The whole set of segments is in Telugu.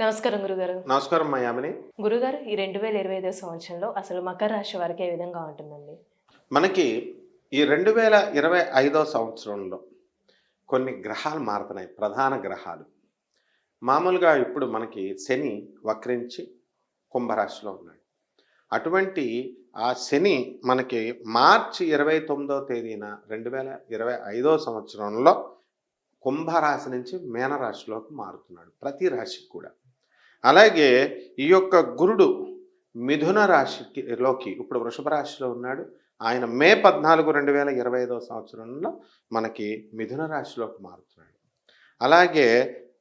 నమస్కారం గురుగారు. నమస్కారం మా యామిని. గురుగారు ఈ రెండు వేల ఇరవై ఐదో సంవత్సరంలో అసలు మకర రాశి వారికి ఏ విధంగా ఉంటుందండి? మనకి ఈ రెండు వేల ఇరవై ఐదో సంవత్సరంలో కొన్ని గ్రహాలు మారుతున్నాయి ప్రధాన గ్రహాలు. మామూలుగా ఇప్పుడు మనకి శని వక్రించి కుంభరాశిలో ఉన్నాడు. అటువంటి ఆ శని మనకి మార్చి ఇరవై తొమ్మిదో తేదీన రెండు వేల ఇరవై ఐదో సంవత్సరంలో కుంభరాశి నుంచి మేనరాశిలోకి మారుతున్నాడు ప్రతి రాశికి కూడా. అలాగే ఈ యొక్క గురుడు మిథున రాశికి లోకి ఇప్పుడు వృషభ రాశిలో ఉన్నాడు. ఆయన మే పద్నాలుగు రెండు వేల ఇరవై ఐదవ సంవత్సరంలో మనకి మిథున రాశిలోకి మారుతున్నాడు. అలాగే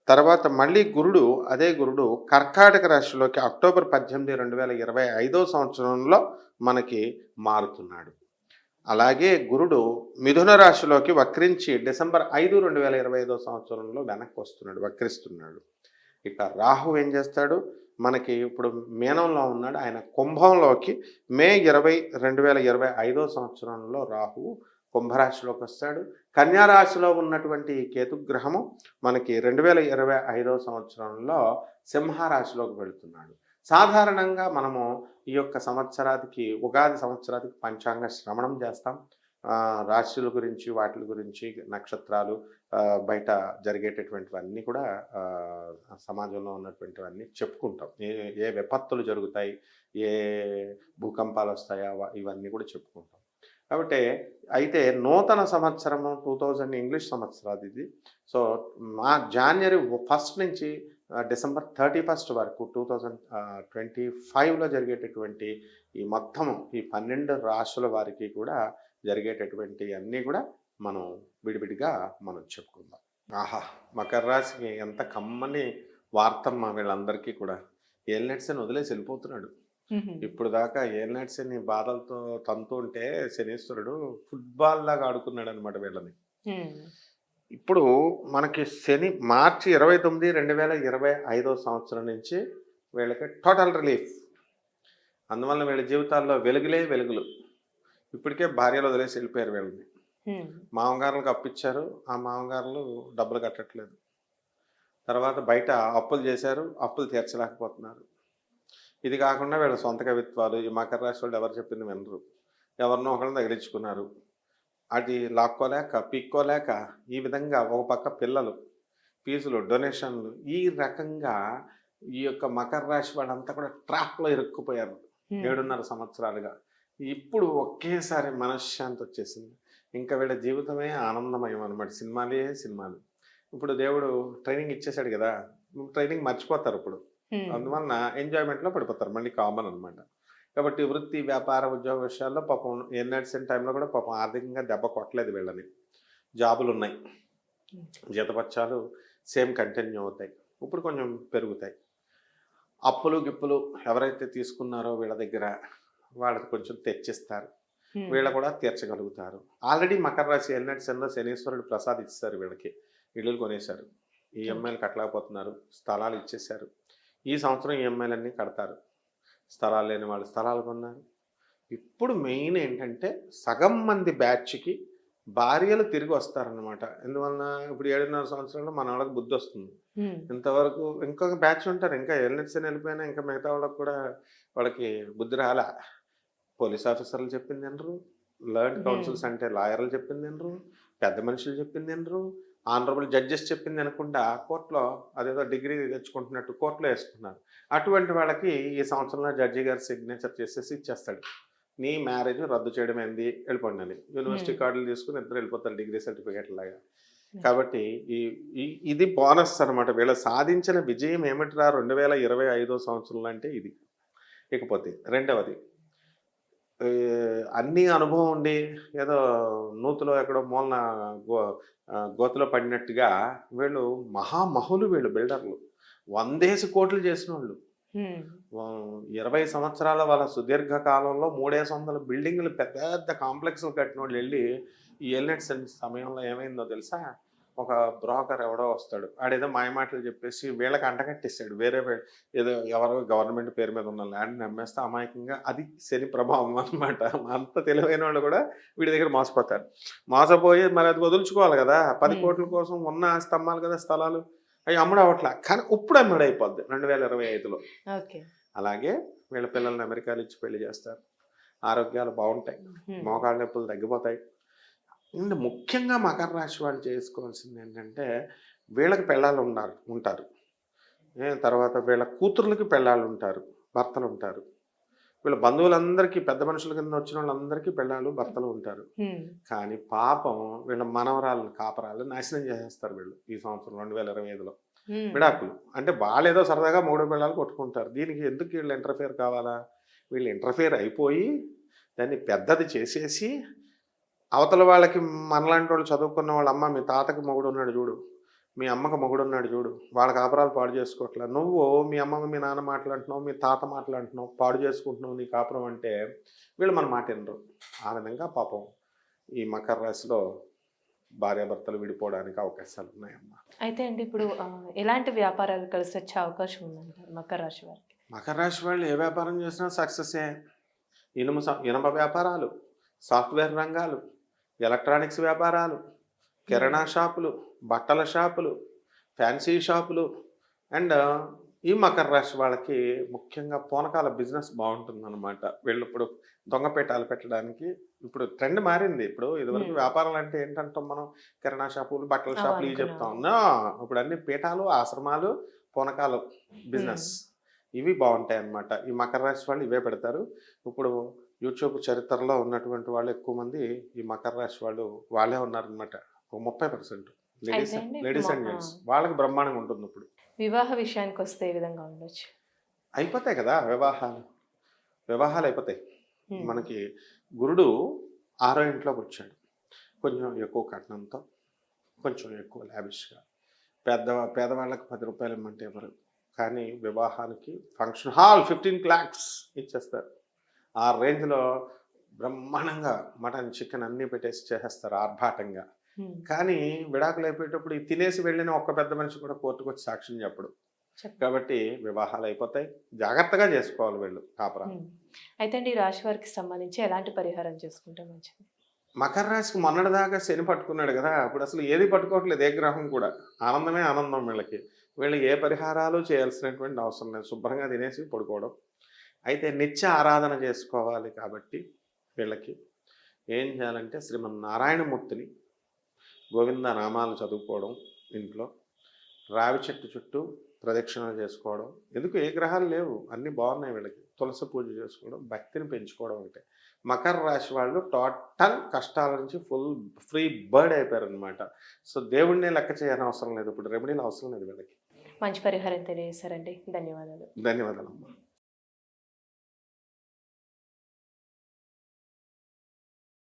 తర్వాత మళ్ళీ గురుడు అదే గురుడు కర్కాటక రాశిలోకి అక్టోబర్ పద్దెనిమిది రెండు వేల ఇరవై ఐదో సంవత్సరంలో మనకి మారుతున్నాడు. అలాగే గురుడు మిథున రాశిలోకి వక్రించి డిసెంబర్ ఐదు రెండు వేల ఇరవై ఐదో సంవత్సరంలో వెనక్కి వస్తున్నాడు వక్రిస్తున్నాడు. ఇక రాహు ఏం చేస్తాడు? మనకి ఇప్పుడు మీనంలో ఉన్నాడు. ఆయన కుంభంలోకి మే ఇరవై రెండు వేల ఇరవై ఐదో సంవత్సరంలో రాహువు కుంభరాశిలోకి వస్తాడు. కన్యారాశిలో ఉన్నటువంటి ఈ కేతుగ్రహము మనకి రెండు వేల ఇరవై ఐదో సంవత్సరంలో సింహరాశిలోకి వెళుతున్నాడు. సాధారణంగా మనము ఈ యొక్క సంవత్సరానికి ఉగాది సంవత్సరానికి పంచాంగ శ్రవణం చేస్తాం. రాశుల గురించి వాటి గురించి నక్షత్రాలు బయట జరిగేటటువంటివన్నీ కూడా సమాజంలో ఉన్నటువంటివన్నీ చెప్పుకుంటాం. ఏ ఏ విపత్తులు జరుగుతాయి ఏ భూకంపాలు వస్తాయా ఇవన్నీ కూడా చెప్పుకుంటాం. కాబట్టి అయితే నూతన సంవత్సరము టూ థౌజండ్ ఇంగ్లీష్ సంవత్సరాది ఇది. సో మా జాన్వరి ఫస్ట్ నుంచి డిసెంబర్ థర్టీ ఫస్ట్ వరకు టూ థౌజండ్ ట్వంటీ ఫైవ్లో జరిగేటటువంటి ఈ మొత్తము ఈ పన్నెండు రాశుల వారికి కూడా జరిగేటటువంటి అన్నీ కూడా మనం విడివిడిగా మనం చెప్పుకుందాం. ఆహా! మకర రాశికి ఎంత కమ్మని వార్తమ్మ వీళ్ళందరికీ కూడా. ఏలినట్స్ వదిలేసి వెళ్ళిపోతున్నాడు. ఇప్పుడు దాకా ఏలినట్స్ని బాధలతో తంతూ ఉంటే శనీశ్వరుడు ఫుట్బాల్ లాగా ఆడుకున్నాడు అనమాట వీళ్ళని. ఇప్పుడు మనకి శని మార్చి ఇరవై తొమ్మిది రెండు వేల ఇరవై ఐదో సంవత్సరం నుంచి వీళ్ళకి టోటల్ రిలీఫ్. అందువల్ల వీళ్ళ జీవితాల్లో వెలుగులే వెలుగులు. ఇప్పటికే భార్యలు వదిలేసి వెళ్ళిపోయారు వీళ్ళని. మామగారులకు అప్పిచ్చారు. ఆ మామగారులు డబ్బులు కట్టట్లేదు. తర్వాత బయట అప్పులు చేశారు. అప్పులు తీర్చలేకపోతున్నారు. ఇది కాకుండా వీళ్ళ సొంత కవిత్వాలు ఈ మకర రాశి వాళ్ళు ఎవరు చెప్పింది వినరు. ఎవరినో ఒకరిని తగిలించుకున్నారు. అది లాక్కోలేక పీక్కోలేక ఈ విధంగా ఒక పక్క పిల్లలు ఫీజులు డొనేషన్లు ఈ రకంగా ఈ యొక్క మకర రాశి వాళ్ళంతా కూడా ట్రాప్లో ఇరుక్కుపోయారు. ఏడున్నర సంవత్సరాలుగా. ఇప్పుడు ఒకేసారి మనశ్శాంతి వచ్చేసింది. ఇంకా వీళ్ళ జీవితమే ఆనందమయం అనమాట సినిమాలే సినిమాలు. ఇప్పుడు దేవుడు ట్రైనింగ్ ఇచ్చేసాడు కదా. ట్రైనింగ్ మర్చిపోతారు ఇప్పుడు. అందువలన ఎంజాయ్మెంట్లో పడిపోతారు. మళ్ళీ కామన్ అనమాట కాబట్టి వృత్తి వ్యాపార ఉద్యోగ విషయాల్లో పాపం ఎన్ఎడ్సెన్ టైంలో కూడా పాపం ఆర్థికంగా దెబ్బ కొట్టలేదు వీళ్ళని. జాబులు ఉన్నాయి. జీతపత్యాలు సేమ్ కంటిన్యూ అవుతాయి. ఇప్పుడు కొంచెం పెరుగుతాయి. అప్పులు గిప్పులు ఎవరైతే తీసుకున్నారో వీళ్ళ దగ్గర వాళ్ళకి కొంచెం తెచ్చిస్తారు. వీళ్ళ కూడా తీర్చగలుగుతారు. ఆల్రెడీ మకర రాశి ఎల్నెట్సన్లో శనీశ్వరుడు ప్రసాద్ ఇచ్చేసారు వీళ్ళకి. ఇళ్ళు కొనేశారు. ఈఎంఐలు కట్టలేకపోతున్నారు. స్థలాలు ఇచ్చేశారు. ఈ సంవత్సరం ఈఎంఐలన్నీ కడతారు. స్థలాలు లేని వాళ్ళు స్థలాలు కొన్నారు. ఇప్పుడు మెయిన్ ఏంటంటే సగం మంది బ్యాచ్కి భార్యలు తిరిగి వస్తారనమాట ఎందువలన ఇప్పుడు ఏడున్నర సంవత్సరంలో మన వాళ్ళకి బుద్ధి వస్తుంది. ఇంతవరకు ఇంకొక బ్యాచ్ ఉంటారు. ఇంకా ఎల్నెట్సన్ వెళ్ళిపోయినా ఇంకా మిగతా వాళ్ళకి కూడా వాళ్ళకి బుద్ధి రాలా. పోలీస్ ఆఫీసర్లు చెప్పింది వినరు. లర్న్ కౌన్సిల్స్ అంటే లాయర్లు చెప్పింది వినరు. పెద్ద మనుషులు చెప్పింది వినరు. ఆనరబుల్ జడ్జెస్ చెప్పింది అనకుండా కోర్టులో అదేదో డిగ్రీ తెచ్చుకుంటున్నట్టు కోర్టులో వేసుకున్నారు. అటువంటి వాళ్ళకి ఈ సంవత్సరంలో జడ్జి గారు సిగ్నేచర్ చేసేసి ఇచ్చేస్తాడు. నీ మ్యారేజ్ రద్దు చేయడం ఏంది? వెళ్ళిపోండి అని. University Hmm. కార్డులు తీసుకుని ఇద్దరు వెళ్ళిపోతారు డిగ్రీ సర్టిఫికేట్ లాగా. కాబట్టి ఈ ఇది బోనస్ అన్నమాట. వీళ్ళ సాధించిన విజయం ఏమిటిరా? రెండు వేల ఇరవై ఐదో సంవత్సరంలో అంటే ఇది. ఇకపోతే రెండవది అన్ని అనుభవం ఉండి ఏదో నూతులో ఎక్కడో మూలన గో గోతులో పడినట్టుగా వీళ్ళు మహామహులు వీళ్ళు బిల్డర్లు. వందేసి కోట్లు చేసిన వాళ్ళు ఇరవై సంవత్సరాల వాళ్ళ సుదీర్ఘ కాలంలో మూడేసి వందల బిల్డింగ్లు పెద్ద పెద్ద కాంప్లెక్స్లు కట్టిన వాళ్ళు వెళ్ళి ఈ ఎల్నెట్స్ సమయంలో ఏమైందో తెలుసా? ఒక బ్రోకర్ ఎవడో వస్తాడు. ఆడేదో మాయమాటలు చెప్పేసి వీళ్ళకి అంటగట్టేస్తాడు వేరే ఏదో ఎవరో గవర్నమెంట్ పేరు మీద ఉన్న ల్యాండ్ నమ్మేస్తే అమాయకంగా అది శని ప్రభావం అన్నమాట. అంత తెలివైన వాళ్ళు కూడా వీడి దగ్గర మోసపోతారు. మోసపోయి మరి అది వదులుచుకోవాలి కదా. పది. కోట్ల కోసం ఉన్న స్తంభాలు కదా స్థలాలు. అవి అమ్ముడు అవట్లా కానీ ఇప్పుడు అమ్ముడు అయిపోద్ది రెండు వేల ఇరవై ఐదులో. అలాగే వీళ్ళ పిల్లల్ని అమెరికాలో ఇచ్చి పెళ్ళి చేస్తారు. ఆరోగ్యాలు బాగుంటాయి. మోకాళ్ళ నొప్పులు తగ్గిపోతాయి. ఇంత ముఖ్యంగా మకర రాశి వాళ్ళు చేసుకోవాల్సింది ఏంటంటే వీళ్ళకి పెళ్ళాలు ఉన్నారు ఉంటారు. తర్వాత వీళ్ళ కూతుర్లకి పెళ్ళాలు ఉంటారు భర్తలు ఉంటారు. వీళ్ళ బంధువులందరికీ పెద్ద మనుషుల కింద వచ్చిన వాళ్ళందరికీ పెళ్ళాలు భర్తలు ఉంటారు. కానీ పాపం వీళ్ళ మనవరాలను కాపరాలు నాశనం చేసేస్తారు వీళ్ళు ఈ సంవత్సరం రెండు వేల ఇరవై ఐదులో. విడాకులు. అంటే వాళ్ళు ఏదో సరదాగా మూడు పిల్లలు కొట్టుకుంటారు. దీనికి ఎందుకు వీళ్ళు ఇంటర్ఫియర్ కావాలా? వీళ్ళు ఇంటర్ఫియర్ అయిపోయి దాన్ని పెద్దది చేసేసి అవతల వాళ్ళకి మనలాంటి వాళ్ళు చదువుకున్న వాళ్ళ అమ్మ మీ తాతకి మొగుడు ఉన్నాడు చూడు. మీ అమ్మకి మొగుడు ఉన్నాడు చూడు. వాళ్ళ కాపురాలు పాడు చేసుకోవట్లే నువ్వు మీ అమ్మ మీ నాన్న మాట్లాడుతున్నావు మీ తాత మాట్లాడుతున్నావు పాడు చేసుకుంటున్నావు నీ కాపురం అంటే వీళ్ళు మన మాట వినరు. ఆ విధంగా పాపం ఈ మకర రాశిలో భార్యాభర్తలు విడిపోవడానికి అవకాశాలు ఉన్నాయమ్మా. అయితే అండి ఇప్పుడు ఎలాంటి వ్యాపారాలు కలిసి వచ్చే అవకాశం ఉందంటారు మకర రాశి వారికి? మకర రాశి వాళ్ళు ఏ వ్యాపారం చేసినా సక్సెసే. ఇనుము ఇనుప వ్యాపారాలు సాఫ్ట్వేర్ రంగాలు ఎలక్ట్రానిక్స్ వ్యాపారాలు కిరాణా షాపులు బట్టల షాపులు ఫ్యాన్సీ షాపులు అండ్ ఈ మకర రాశి వాళ్ళకి ముఖ్యంగా పూనకాల బిజినెస్ బాగుంటుంది అనమాట వీళ్ళు ఇప్పుడు దొంగపేటాలు పెట్టడానికి ఇప్పుడు ట్రెండ్ మారింది. ఇప్పుడు ఇదివరకు Hmm. వ్యాపారాలు అంటే ఏంటంటాం మనం? కిరాణా షాపులు బట్టల షాపులు ఇవి. చెప్తాం. No, ఇప్పుడు అన్ని పీఠాలు ఆశ్రమాలు పూనకాలు బిజినెస్ ఇవి బాగుంటాయి అన్నమాట ఈ మకర రాశి వాళ్ళు ఇవే పెడతారు. ఇప్పుడు యూట్యూబ్ చరిత్రలో ఉన్నటువంటి వాళ్ళు ఎక్కువ మంది ఈ మకర రాశి వాళ్ళు వాళ్ళే ఉన్నారనమాట ఒక ముప్పై percent. Ladies ladies and gents వాళ్ళకి బ్రహ్మాండంగా ఉంటుంది ఇప్పుడు. వివాహ విషయానికి వస్తే ఏ విధంగా ఉండొచ్చు? అయిపోతాయి కదా వివాహాలు. వివాహాలు అయిపోతాయి. మనకి గురుడు ఆరో ఇంట్లోకి వచ్చాడు కొంచెం ఎక్కువ కట్నంతో కొంచెం ఎక్కువ లావిష్గా పెద్ద పేదవాళ్ళకి పది రూపాయలు ఇమ్మంటే ఎవరు కానీ వివాహానికి ఫంక్షన్ హాల్ ఫిఫ్టీన్ ల్యాక్స్ ఇచ్చేస్తారు. ఆ రేంజ్లో బ్రహ్మాండంగా మటన్ చికెన్ అన్నీ పెట్టేసి చేసేస్తారు ఆర్భాటంగా. కానీ విడాకులు అయిపోయేటప్పుడు ఈ తినేసి వెళ్ళిన ఒక్క పెద్ద మనిషి కూడా కోర్టుకు వచ్చి సాక్ష్యం చెప్పడు. కాబట్టి వివాహాలు అయిపోతాయి. జాగ్రత్తగా చేసుకోవాలి వీళ్ళు కాపురా. అయితే అండి ఈ రాశి వారికి సంబంధించి ఎలాంటి పరిహారం చేసుకుంటే మంచిది? మకర రాశికి మొన్నటిదాకా శని పట్టుకున్నాడు కదా అప్పుడు అసలు ఏది పట్టుకోవట్లేదు ఏ గ్రహం కూడా. ఆనందమే ఆనందం వీళ్ళకి. వీళ్ళు ఏ పరిహారాలు చేయాల్సినటువంటి అవసరం లేదు. శుభ్రంగా తినేసి పడుకోవడం. అయితే నిత్య ఆరాధన చేసుకోవాలి కాబట్టి వీళ్ళకి ఏం చేయాలంటే శ్రీమన్నారాయణమూర్తిని గోవింద నామాలు చదువుకోవడం ఇంట్లో రావి చెట్టు చుట్టూ ప్రదక్షిణలు చేసుకోవడం. ఎందుకు? ఏ గ్రహాలు లేవు. అన్నీ బాగున్నాయి వీళ్ళకి. తులసి పూజ చేసుకోవడం భక్తిని పెంచుకోవడం అంటే మకర రాశి వాళ్ళు టోటల్ కష్టాల నుంచి ఫుల్ ఫ్రీ బర్డ్ అయిపోయారు అనమాట సో దేవుడినే లెక్క చేయని అవసరం లేదు. ఇప్పుడు రెమెడీలు అవసరం లేదు వీళ్ళకి. మంచి పరిహారం తెలియజేశారండి. ధన్యవాదాలు. ధన్యవాదాలు అమ్మా